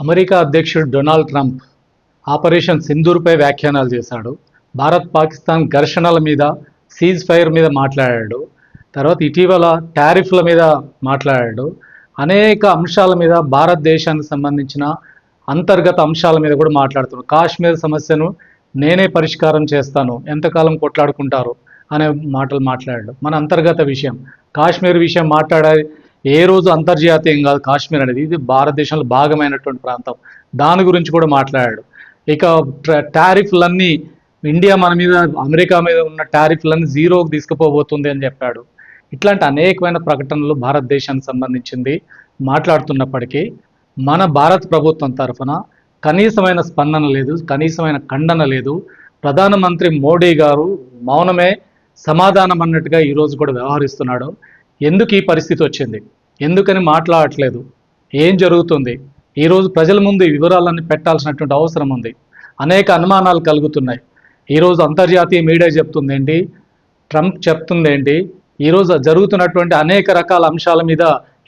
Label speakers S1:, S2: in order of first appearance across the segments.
S1: America అధ్యక్షుడు Donald Trump operation సింధూర్పై వ్యాఖ్యానాలు చేశాడు. భారత్ పాకిస్తాన్ ఘర్షణల మీద సీజ్ ఫైర్ మీద మాట్లాడాడు. తర్వాత ఇటీవల టారిఫ్ల మీద మాట్లాడాడు. అనేక అంశాల మీద భారతదేశానికి సంబంధించిన అంతర్గత అంశాల మీద కూడా మాట్లాడుతున్నాడు. కాశ్మీర్ సమస్యను నేనే పరిష్కారం చేస్తాను. ఎంతకాలం కొట్లాడుకుంటారు? అనే మాటలు మాట్లాడాడు. మన అంతర్గత విషయం. కాశ్మీర్ విషయం మాట్లాడే ఏ రోజు అంతర్జాతీయం కాదు కాశ్మీర్ అనేది. ఇది భారతదేశంలో భాగమైనటువంటి ప్రాంతం. దాని గురించి కూడా మాట్లాడాడు. ఇక ట్ర- టారిఫ్లన్నీ ఇండియా మన మీద అమెరికా మీద ఉన్న టారిఫ్లన్నీ జీరోకి తీసుకుపోబోతుంది అని చెప్పాడు. ఇట్లాంటి అనేకమైన ప్రకటనలు భారతదేశానికి సంబంధించింది మాట్లాడుతున్నప్పటికీ మన భారత ప్రభుత్వం తరఫున కనీసమైన స్పందన లేదు కనీసమైన ఖండన లేదు. ప్రధానమంత్రి మోడీ గారు మౌనమే సమాధానం అన్నట్టుగా ఈరోజు కూడా వ్యవహరిస్తున్నాడు. ఎందుకు ఈ పరిస్థితి వచ్చింది? ఎందుకని మాట్లాడట్లేదు? ఏం జరుగుతుంది? ఈరోజు ప్రజల ముందు వివరాలన్నీ పెట్టాల్సినటువంటి అవసరం ఉంది. అనేక అనుమానాలు కలుగుతున్నాయి. ఈరోజు అంతర్జాతీయ మీడియా చెప్తుంది ఏంటి? ట్రంప్ చెప్తుంది ఏంటి? ఈరోజు జరుగుతున్నటువంటి అనేక రకాల అంశాల మీద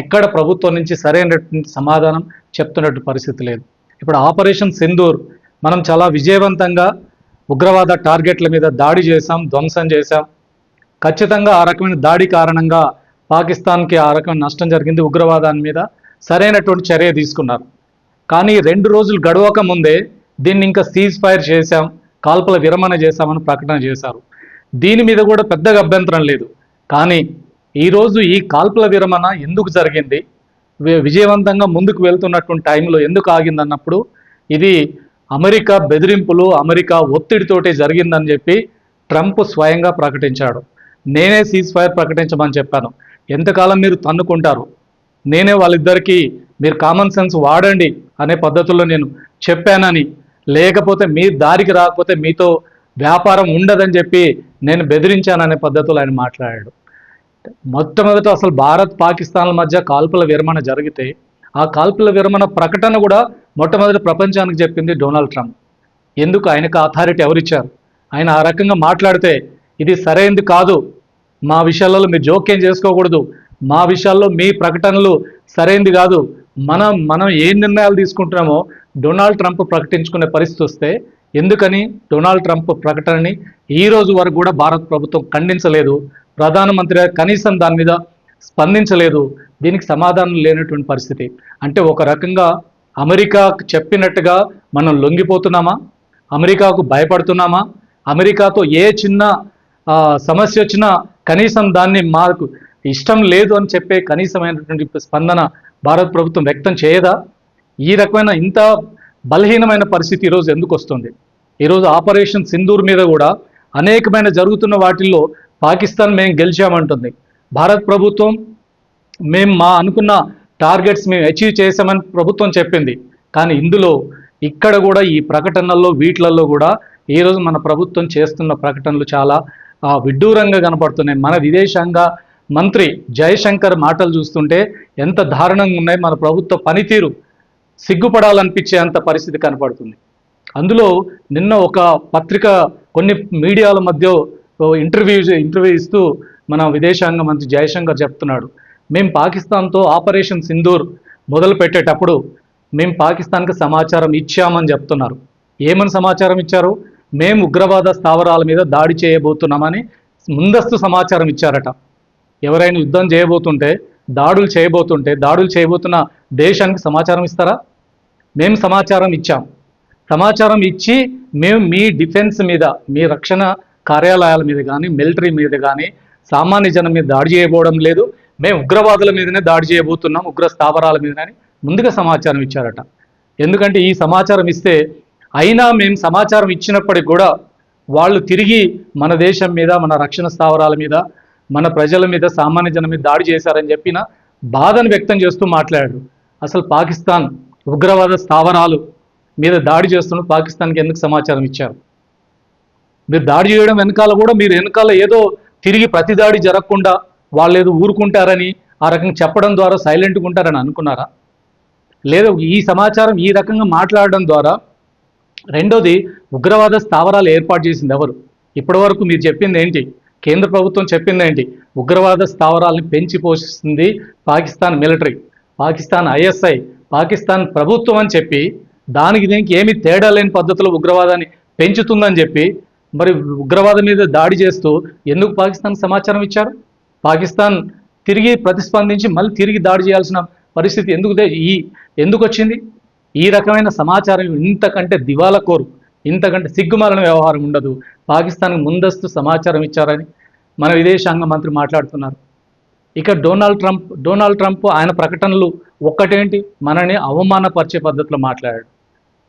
S1: ఎక్కడ ప్రభుత్వం నుంచి సరైనటువంటి సమాధానం చెప్తున్నట్టు పరిస్థితి లేదు. ఇప్పుడు ఆపరేషన్ సింధూర్ మనం చాలా విజయవంతంగా ఉగ్రవాద టార్గెట్ల మీద దాడి చేశాం ధ్వంసం చేశాం. ఖచ్చితంగా ఆ రకమైన దాడి కారణంగా పాకిస్తాన్కి ఆ రకం నష్టం జరిగింది ఉగ్రవాదాన్ని మీద సరైనటువంటి చర్య తీసుకున్నారు. కానీ రెండు రోజులు గడవక ముందే దీన్ని ఇంకా సీజ్ ఫైర్ చేశాం కాల్పుల విరమణ చేశామని ప్రకటన చేశారు. దీని మీద కూడా పెద్దగా అభ్యంతరం లేదు. కానీ ఈరోజు ఈ కాల్పుల విరమణ ఎందుకు జరిగింది విజయవంతంగా ముందుకు వెళ్తున్నటువంటి టైంలో ఎందుకు ఆగింది అన్నప్పుడు ఇది అమెరికా బెదిరింపులు అమెరికా ఒత్తిడితోటే జరిగిందని చెప్పి ట్రంప్ స్వయంగా ప్రకటించాడు. నేనే సీజ్ ఫైర్ ప్రకటించమని చెప్పాను. ఎంతకాలం మీరు తన్నుకుంటారు? నేనే వాళ్ళిద్దరికీ మీరు కామన్ సెన్స్ వాడండి అనే పద్ధతుల్లో నేను చెప్పానని. లేకపోతే మీ దారికి రాకపోతే మీతో వ్యాపారం ఉండదని చెప్పి నేను బెదిరించాననే పద్ధతిలో ఆయన మాట్లాడాడు. మొట్టమొదట అసలు భారత్ పాకిస్తాన్ల మధ్య కాల్పుల విరమణ జరిగితే ఆ కాల్పుల విరమణ ప్రకటన కూడా మొట్టమొదటి ప్రపంచానికి చెప్పింది డొనాల్డ్ ట్రంప్. ఎందుకు? ఆయనకు అథారిటీ ఎవరిచ్చారు? ఆయన ఆ రకంగా మాట్లాడితే ఇది సరైనది కాదు. మా విషయాలలో మీరు జోక్యం చేసుకోకూడదు. మా విషయాల్లో మీ ప్రకటనలు సరైనది కాదు. మనం మనం ఏ నిర్ణయాలు తీసుకుంటున్నామో డొనాల్డ్ ట్రంప్ ప్రకటించుకునే పరిస్థితి వస్తే ఎందుకని డొనాల్డ్ ట్రంప్ ప్రకటనని ఈ రోజు వరకు కూడా భారత ప్రభుత్వం ఖండించలేదు. ప్రధానమంత్రి కనీసం దాని మీద స్పందించలేదు. దీనికి సమాధానం లేనటువంటి పరిస్థితి. అంటే ఒక రకంగా అమెరికా చెప్పినట్టుగా మనం లొంగిపోతున్నామా? అమెరికాకు భయపడుతున్నామా? అమెరికాతో ఏ చిన్న సమస్య వచ్చినా కనీసం దాన్ని మాకు ఇష్టం లేదు అని చెప్పే కనీసమైనటువంటి స్పందన భారత ప్రభుత్వం వ్యక్తం చేయదా? ఈ రకమైన ఇంత బలహీనమైన పరిస్థితి ఈరోజు ఎందుకు వస్తుంది? ఈరోజు ఆపరేషన్ సింధూర్ మీద కూడా అనేకమైన జరుగుతున్న వాటిల్లో పాకిస్తాన్ మేము గెలిచామంటుంది. భారత ప్రభుత్వం మేము మా అనుకున్న టార్గెట్స్ మేము అచీవ్ చేసామని ప్రభుత్వం చెప్పింది. కానీ ఇందులో ఇక్కడ కూడా ఈ ప్రకటనల్లో వీటిలలో కూడా ఈరోజు మన ప్రభుత్వం చేస్తున్న ప్రకటనలు చాలా విడ్డూరంగా కనపడుతున్నాయి. మన విదేశాంగ మంత్రి జయశంకర్ మాటలు చూస్తుంటే ఎంత దారుణంగా ఉన్నాయి. మన ప్రభుత్వ పనితీరు సిగ్గుపడాలనిపించే అంత పరిస్థితి కనపడుతుంది. అందులో నిన్న ఒక పత్రిక కొన్ని మీడియాల మధ్య ఇంటర్వ్యూ ఇంటర్వ్యూ ఇస్తూ మన విదేశాంగ మంత్రి జయశంకర్ చెప్తున్నాడు. మేము పాకిస్తాన్తో ఆపరేషన్ సింధూర్ మొదలు పెట్టేటప్పుడు మేము పాకిస్తాన్కి సమాచారం ఇచ్చామని చెప్తున్నారు. ఏమని సమాచారం ఇచ్చారు? మేము ఉగ్రవాద స్థావరాల మీద దాడి చేయబోతున్నామని ముందస్తు సమాచారం ఇచ్చారట. ఎవరైనా యుద్ధం చేయబోతుంటే దాడులు చేయబోతుంటే దాడులు చేయబోతున్న దేశానికి సమాచారం ఇస్తారా? మేము సమాచారం ఇచ్చాం. సమాచారం ఇచ్చి మేము మీ డిఫెన్స్ మీద మీ రక్షణ కార్యాలయాల మీద కానీ మిలిటరీ మీద కానీ సామాన్య జనం మీద దాడి చేయబోవడం లేదు. మేము ఉగ్రవాదుల మీదనే దాడి చేయబోతున్నాం ఉగ్ర స్థావరాల మీదనే ముందుగా సమాచారం ఇచ్చారట. ఎందుకంటే ఈ సమాచారం ఇస్తే అయినా మేము సమాచారం ఇచ్చినప్పటికి కూడా వాళ్ళు తిరిగి మన దేశం మీద మన రక్షణ స్థావరాల మీద మన ప్రజల మీద సామాన్య జనం మీద దాడి చేశారని చెప్పిన బాధను వ్యక్తం చేస్తూ మాట్లాడారు. అసలు పాకిస్తాన్ ఉగ్రవాద స్థావరాలు మీద దాడి చేస్తున్న పాకిస్తాన్కి ఎందుకు సమాచారం ఇచ్చారు? మీరు దాడి చేయడం వెనకాల కూడా మీరు వెనకాల ఏదో తిరిగి ప్రతి దాడి జరగకుండా వాళ్ళు ఏదో ఊరుకుంటారని ఆ రకంగా చెప్పడం ద్వారా సైలెంట్గా ఉంటారని అనుకున్నారా? లేదా ఈ సమాచారం ఈ రకంగా మాట్లాడడం ద్వారా రెండోది ఉగ్రవాద స్థావరాలు ఏర్పాటు చేసింది ఎవరు? ఇప్పటివరకు మీరు చెప్పింది ఏంటి? కేంద్ర ప్రభుత్వం చెప్పింది ఏంటి? ఉగ్రవాద స్థావరాలను పెంచి పోషిస్తుంది పాకిస్తాన్ మిలిటరీ పాకిస్తాన్ ఐఎస్ఐ పాకిస్తాన్ ప్రభుత్వం అని చెప్పి దానికి దీనికి ఏమీ తేడా లేని పద్ధతిలో ఉగ్రవాదాన్ని పెంచుతుందని చెప్పి మరి ఉగ్రవాదం మీద దాడి చేస్తూ ఎందుకు పాకిస్తాన్ సమాచారం ఇచ్చారు? పాకిస్తాన్ తిరిగి ప్రతిస్పందించి మళ్ళీ తిరిగి దాడి చేయాల్సిన పరిస్థితి ఎందుకు ఈ ఎందుకు వచ్చింది? ఈ రకమైన సమాచారం ఇంతకంటే దివాలా కోరు. ఇంతకంటే సిగ్గుమాలిన వ్యవహారం ఉండదు. పాకిస్తాన్కి ముందస్తు సమాచారం ఇచ్చారని మన విదేశాంగ మంత్రి మాట్లాడుతున్నారు. ఇక డొనాల్డ్ ట్రంప్ డొనాల్డ్ ట్రంప్ ఆయన ప్రకటనలు ఒక్కటేంటి? మనని అవమానపరిచే పద్ధతిలో మాట్లాడాడు.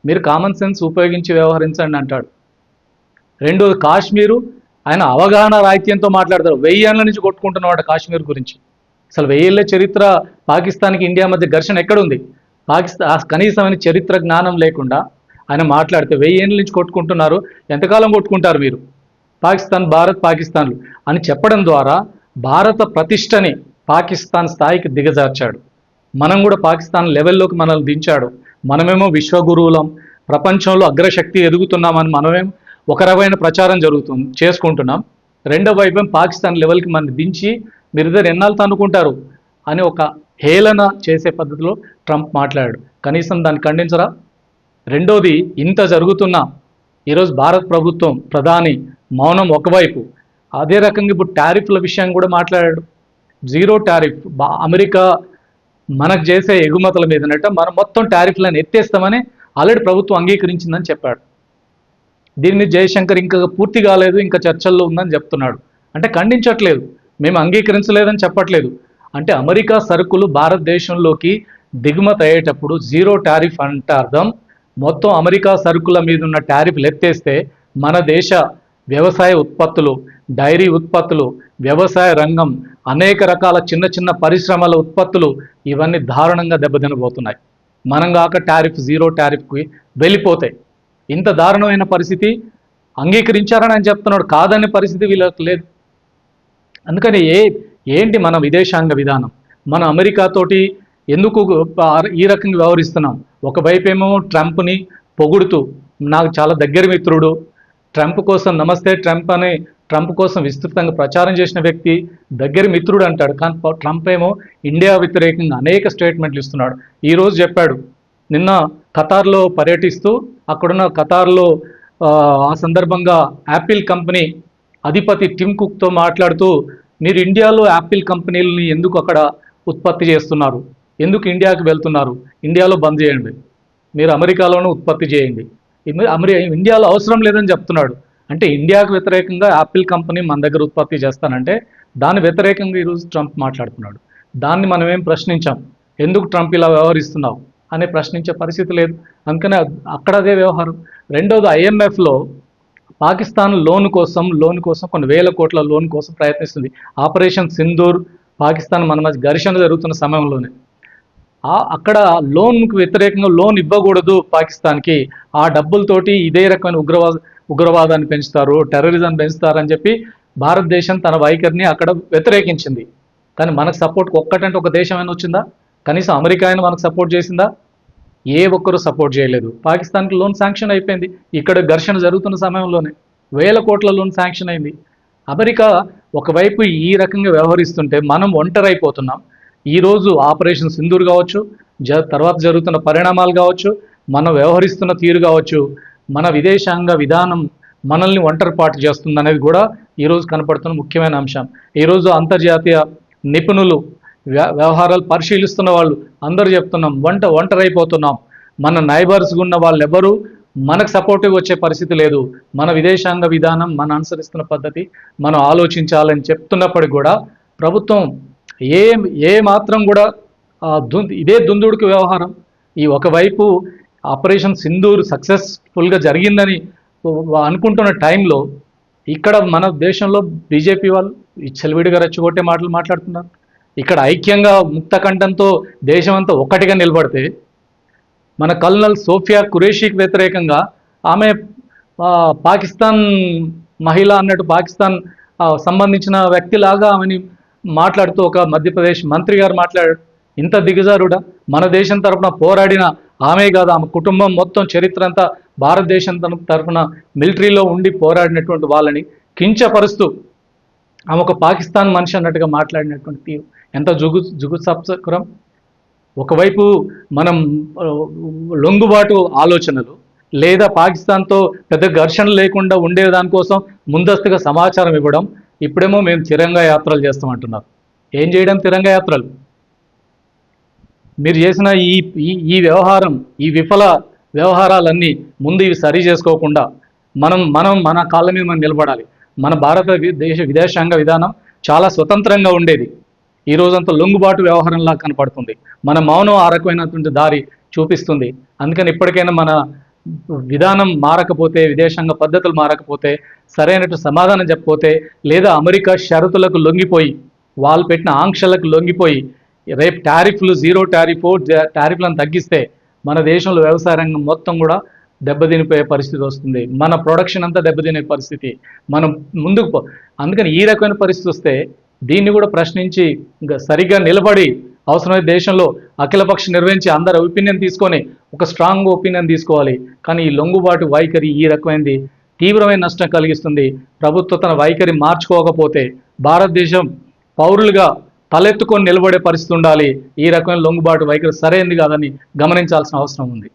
S1: మీరు కామన్ సెన్స్ ఉపయోగించి వ్యవహరించండి అంటాడు. రెండోది కాశ్మీరు. ఆయన అవగాహన రాహిత్యంతో మాట్లాడతారు. వెయ్యి ఏళ్ళ నుంచి కొట్టుకుంటున్నవాడు కాశ్మీర్ గురించి. అసలు వెయ్యేళ్ళ చరిత్ర పాకిస్తాన్కి ఇండియా మధ్య ఘర్షణ ఎక్కడుంది? పాకిస్తాన్ కనీసమైన చరిత్ర జ్ఞానం లేకుండా ఆయన మాట్లాడితే వెయ్యి ఏళ్ళ నుంచి కొట్టుకుంటున్నారు. ఎంతకాలం కొట్టుకుంటారు మీరు? పాకిస్తాన్ భారత్ పాకిస్తాన్లు అని చెప్పడం ద్వారా భారత ప్రతిష్టని పాకిస్తాన్ స్థాయికి దిగజార్చాడు. మనం కూడా పాకిస్తాన్ లెవెల్లోకి మనల్ని దించాడు. మనమేమో విశ్వగురువులం ప్రపంచంలో అగ్రశక్తి ఎదుగుతున్నామని మనమేం ఒక రకమైన ప్రచారం జరుగుతుంది చేసుకుంటున్నాం. రెండో వైపు పాకిస్తాన్ లెవెల్కి మనం దించి మీరిద్దరు ఎన్నాళ్ళు తనుకుంటారు అని ఒక హేళన చేసే పద్ధతిలో ట్రంప్ మాట్లాడాడు. కనీసం దాన్ని ఖండించరా? రెండోది ఇంత జరుగుతున్నా ఈరోజు భారత ప్రభుత్వం ప్రధాని మౌనం ఒకవైపు అదే రకంగా ఇప్పుడు టారిఫ్ల విషయం కూడా మాట్లాడాడు. జీరో టారిఫ్ అమెరికా మనకు చేసే ఎగుమతుల మీదనట మనం మొత్తం టారిఫ్లను ఎత్తేస్తామని ఆల్రెడీ ప్రభుత్వం అంగీకరించిందని చెప్పాడు. దీని మీద జయశంకర్ ఇంకా పూర్తి కాలేదు ఇంకా చర్చల్లో ఉందని చెప్తున్నాడు. అంటే ఖండించట్లేదు. మేము అంగీకరించలేదని చెప్పట్లేదు. అంటే అమెరికా సరుకులు భారతదేశంలోకి దిగుమతి అయ్యేటప్పుడు జీరో టారిఫ్ అంటే అర్థం మొత్తం అమెరికా సరుకుల మీద ఉన్న టారిఫ్లు ఎత్తేస్తే మన దేశ వ్యవసాయ ఉత్పత్తులు డైరీ ఉత్పత్తులు వ్యవసాయ రంగం అనేక రకాల చిన్న చిన్న పరిశ్రమల ఉత్పత్తులు ఇవన్నీ దారుణంగా దెబ్బతినబోతున్నాయి. మనం కాక టారిఫ్ జీరో టారిఫ్కి వెళ్ళిపోతాయి ఇంత దారుణమైన పరిస్థితి అంగీకరించారని ఆయన చెప్తున్నాడు. కాదనే పరిస్థితి వీళ్ళకి లేదు. అందుకని ఏ ఏంటి మన విదేశాంగ విధానం? మన అమెరికాతోటి ఎందుకు ఈ రకంగా వ్యవహరిస్తున్నాం? ఒకవైపు ఏమో ట్రంప్ని పొగుడుతూ నాకు చాలా దగ్గర మిత్రుడు ట్రంప్ కోసం నమస్తే ట్రంప్ అని ట్రంప్ కోసం విస్తృతంగా ప్రచారం చేసిన వ్యక్తి దగ్గర మిత్రుడు అంటాడు. కానీ ట్రంప్ ఏమో ఇండియా వ్యతిరేకంగా అనేక స్టేట్మెంట్లు ఇస్తున్నాడు. ఈరోజు చెప్పాడు నిన్న ఖతార్లో పర్యటిస్తూ అక్కడున్న ఖతార్లో ఆ, ఆ సందర్భంగా యాపిల్ కంపెనీ అధిపతి టిమ్ కుక్తో మాట్లాడుతూ మీరు ఇండియాలో యాపిల్ కంపెనీలని ఎందుకు అక్కడ ఉత్పత్తి చేస్తున్నారు? ఎందుకు ఇండియాకి వెళ్తున్నారు? ఇండియాలో బంద్ చేయండి. మీరు అమెరికాలోనూ ఉత్పత్తి చేయండి. ఇమ్మ- అమెరి ఇండియాలో అవసరం లేదని చెప్తున్నాడు. అంటే ఇండియాకు వ్యతిరేకంగా యాపిల్ కంపెనీ మన దగ్గర ఉత్పత్తి చేస్తానంటే దాని వ్యతిరేకంగా ఈరోజు ట్రంప్ మాట్లాడుతున్నాడు. దాన్ని మనం ఏం ప్రశ్నించాం? ఎందుకు ట్రంప్ ఇలా వ్యవహరిస్తున్నావు? అనే ప్రశ్నించే పరిస్థితి లేదు. అందుకనే అక్కడ అదే వ్యవహారం. రెండోది ఐఎంఎఫ్లో పాకిస్తాన్ లోన్ కోసం లోన్ కోసం కొన్ని వేల కోట్ల లోన్ కోసం ప్రయత్నిస్తుంది. ఆపరేషన్ సింధూర్ పాకిస్తాన్ మన మధ్య ఘర్షణ జరుగుతున్న సమయంలోనే. అక్కడ లోన్కు వ్యతిరేకంగా లోన్ ఇవ్వకూడదు పాకిస్తాన్కి. ఆ డబ్బులతోటి ఇదే రకమైన ఉగ్రవాద ఉగ్రవాదాన్ని పెంచుతారు టెర్రరిజం పెంచుతారని చెప్పి భారతదేశం తన వైఖరిని అక్కడ వ్యతిరేకించింది. కానీ మనకు సపోర్ట్ ఒక్కటంటే ఒక దేశం అయినా వచ్చిందా? కనీసం అమెరికా అయినా మనకు సపోర్ట్ చేసిందా? ఏ ఒక్కరు సపోర్ట్ చేయలేదు. పాకిస్తాన్కి లోన్ శాంక్షన్ అయిపోయింది. ఇక్కడ ఘర్షణ జరుగుతున్న సమయంలోనే వేల కోట్ల లోన్ శాంక్షన్ అయింది. అమెరికా ఒకవైపు ఈ రకంగా వ్యవహరిస్తుంటే మనం ఒంటరైపోతున్నాం. ఈరోజు ఆపరేషన్ సింధూర్ కావచ్చు జ తర్వాత జరుగుతున్న పరిణామాలు కావచ్చు మనం వ్యవహరిస్తున్న తీరు కావచ్చు మన విదేశాంగ విధానం మనల్ని ఒంటరిపాటు చేస్తుంది అనేది కూడా ఈరోజు కనపడుతున్న ముఖ్యమైన అంశం. ఈరోజు అంతర్జాతీయ నిపుణులు వ్యవహారాలు పరిశీలిస్తున్న వాళ్ళు అందరూ చెప్తున్నాం వంట ఒంటరైపోతున్నాం. మన నైబర్స్ ఉన్న వాళ్ళు ఎవ్వరూ మనకు సపోర్టివ్ వచ్చే పరిస్థితి లేదు. మన విదేశాంగ విధానం మనం అనుసరిస్తున్న పద్ధతి మనం ఆలోచించాలని చెప్తున్నప్పటికి కూడా ప్రభుత్వం ఏ ఏ మాత్రం కూడా ఇదే దుందుడుకు వ్యవహారం. ఈ ఒకవైపు ఆపరేషన్ సింధూర్ సక్సెస్ఫుల్గా జరిగిందని అనుకుంటున్న టైంలో ఇక్కడ మన దేశంలో బీజేపీ వాళ్ళు ఈ చెలివిడిగా రెచ్చగొట్టే మాటలు మాట్లాడుతున్నారు. ఇక్కడ ఐక్యంగా ముక్త కంఠంతో దేశమంతా ఒక్కటిగా నిలబడితే మన కల్నల్ సోఫియా కురేషీకి వ్యతిరేకంగా ఆమె పాకిస్తాన్ మహిళ అన్నట్టు పాకిస్తాన్ సంబంధించిన వ్యక్తిలాగా ఆమెని మాట్లాడుతూ ఒక మధ్యప్రదేశ్ మంత్రి గారు మాట్లాడారు. ఇంత దిగజారుడా? మన దేశం తరఫున పోరాడిన ఆమె కాదు ఆమె కుటుంబం మొత్తం చరిత్ర అంతా భారతదేశం తన- మిలిటరీలో ఉండి పోరాడినటువంటి వాళ్ళని కించపరుస్తూ ఆమె ఒక పాకిస్తాన్ మనిషి అన్నట్టుగా మాట్లాడినటువంటి తీరు. ఎంత జుగు జుగుసప్సకరం ఒకవైపు మనం లొంగుబాటు ఆలోచనలు లేదా పాకిస్తాన్తో పెద్ద ఘర్షణ లేకుండా ఉండే దానికోసం ముందస్తుగా సమాచారం ఇవ్వడం ఇప్పుడేమో మేము తిరంగా యాత్రలు చేస్తామంటున్నారు. ఏం చేయడం తిరంగా యాత్రలు? మీరు చేసిన ఈ ఈ- ఈ వ్యవహారం ఈ విఫల వ్యవహారాలన్నీ ముందు ఇవి సరి చేసుకోకుండా మనం మనం మన కాళ్ళ మీద మనం నిలబడాలి. మన భారత వి- దేశ విదేశాంగ విధానం చాలా స్వతంత్రంగా ఉండేది. ఈ రోజంతా లొంగుబాటు వ్యవహారంలా కనపడుతుంది. మన మౌనం ఆ రకమైనటువంటి దారి చూపిస్తుంది. అందుకని ఇప్పటికైనా మన విధానం మారకపోతే విదేశాంగ పద్ధతులు మారకపోతే సరైనట్టు సమాధానం చెప్పకపోతే లేదా అమెరికా షరతులకు లొంగిపోయి వాళ్ళు పెట్టిన ఆంక్షలకు లొంగిపోయి రేపు టారిఫ్లు జీరో టారిఫ్ టారిఫ్లను తగ్గిస్తే మన దేశంలో వ్యవసాయ రంగం మొత్తం కూడా దెబ్బతినిపోయే పరిస్థితి వస్తుంది. మన ప్రొడక్షన్ అంతా దెబ్బతినే పరిస్థితి. మనం ముందుకు పో అందుకని ఈ రకమైన పరిస్థితి వస్తే దీన్ని కూడా ప్రశ్నించి సరిగ్గా నిలబడి అవసరమైతే దేశంలో అఖిలపక్ష నిర్వహించి అందరి ఒపీనియన్ తీసుకొని ఒక స్ట్రాంగ్ ఒపీనియన్ తీసుకోవాలి. కానీ ఈ లొంగుబాటు వైఖరి ఈ రకమైనది తీవ్రమైన నష్టం కలిగిస్తుంది. ప్రభుత్వం తన వైఖరి మార్చుకోకపోతే భారతదేశం పౌరులుగా తలెత్తుకొని నిలబడే పరిస్థితి ఉండాలి. ఈ రకమైన లొంగుబాటు వైఖరి సరైనది కాదని గమనించాల్సిన అవసరం ఉంది.